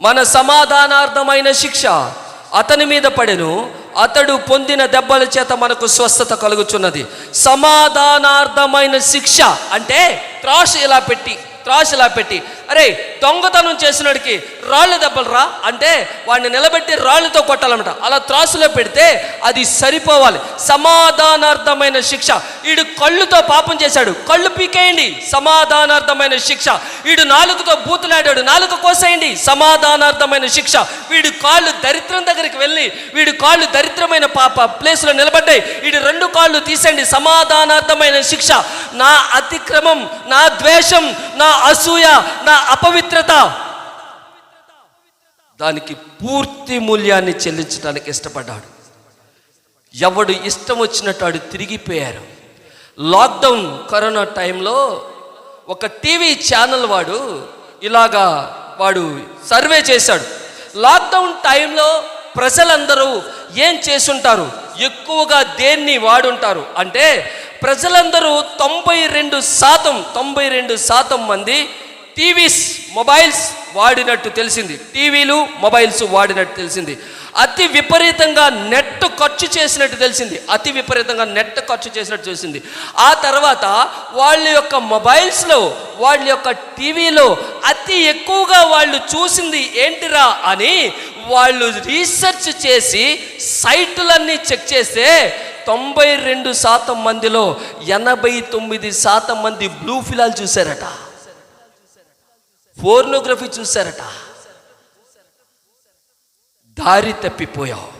మన సమాధానార్థమైన శిక్ష అతని మీద పడెను. అతడు పొందిన దెబ్బల చేత మనకు స్వస్థత కలుగుచున్నది. సమాధానార్థమైన శిక్ష అంటే త్రాసు ఇలా పెట్టి త్రాసు ఇలా పెట్టి అరే దొంగతనం చేసినడికి రాళ్ళు దెబ్బలు రా అంటే వాడిని నిలబెట్టి రాళ్ళతో కొట్టాలన్నమాట. అలా త్రాసులో పెడితే అది సరిపోవాలి. సమాధానార్థమైన శిక్ష. వీడు కళ్ళుతో పాపం చేశాడు. కళ్ళు పీకేయండి. సమాధానార్థమైన శిక్ష. ఈడు నాలుగుతో బూతులాడాడు. నాలుగు కోసేయండి. సమాధానార్థమైన శిక్ష. వీడు కాళ్ళు దరిద్రం దగ్గరికి వెళ్ళి వీడు కాళ్ళు దరిద్రమైన పాప ప్లేస్లో నిలబడ్డాయి. వీడు రెండు కాళ్ళు తీసేయండి. సమాధానార్థమైన శిక్ష. నా అతిక్రమం నా ద్వేషం నా అసూయ నా అపవిత్రత. దానికి పూర్తి మూల్యాన్ని చెల్లించడానికి ఇష్టపడ్డాడు. ఎవడు ఇష్టం వచ్చినట్టు ఆడు తిరిగిపోయారు. లాక్డౌన్ కరోనా టైంలో ఒక టీవీ ఛానల్ వాడు ఇలాగా వాడు సర్వే చేశాడు. లాక్డౌన్ టైంలో ప్రజలందరూ ఏం చేసుంటారు ఎక్కువగా దేన్ని వాడుంటారు? అంటే ప్రజలందరూ తొంభై రెండు శాతం తొంభై రెండు శాతం మంది టీవీస్ మొబైల్స్ వాడినట్టు తెలిసింది. టీవీలు మొబైల్స్ వాడినట్టు తెలిసింది. అతి విపరీతంగా నెట్ ఖర్చు చేసినట్టు తెలిసింది. అతి విపరీతంగా నెట్ ఖర్చు చేసినట్టు తెలిసింది. ఆ తర్వాత వాళ్ళ యొక్క మొబైల్స్లో వాళ్ళ యొక్క టీవీలో అతి ఎక్కువగా వాళ్ళు చూసింది ఏంటిరా అని వాళ్ళు రీసెర్చ్ చేసి సైట్లన్నీ చెక్ చేస్తే తొంభై రెండు శాతం మందిలో ఎనభై తొమ్మిది శాతం మంది బ్లూ ఫిలాల్ చూశారట. పోర్నోగ్రఫీ చూశారట. దారి తప్పిపోయావు.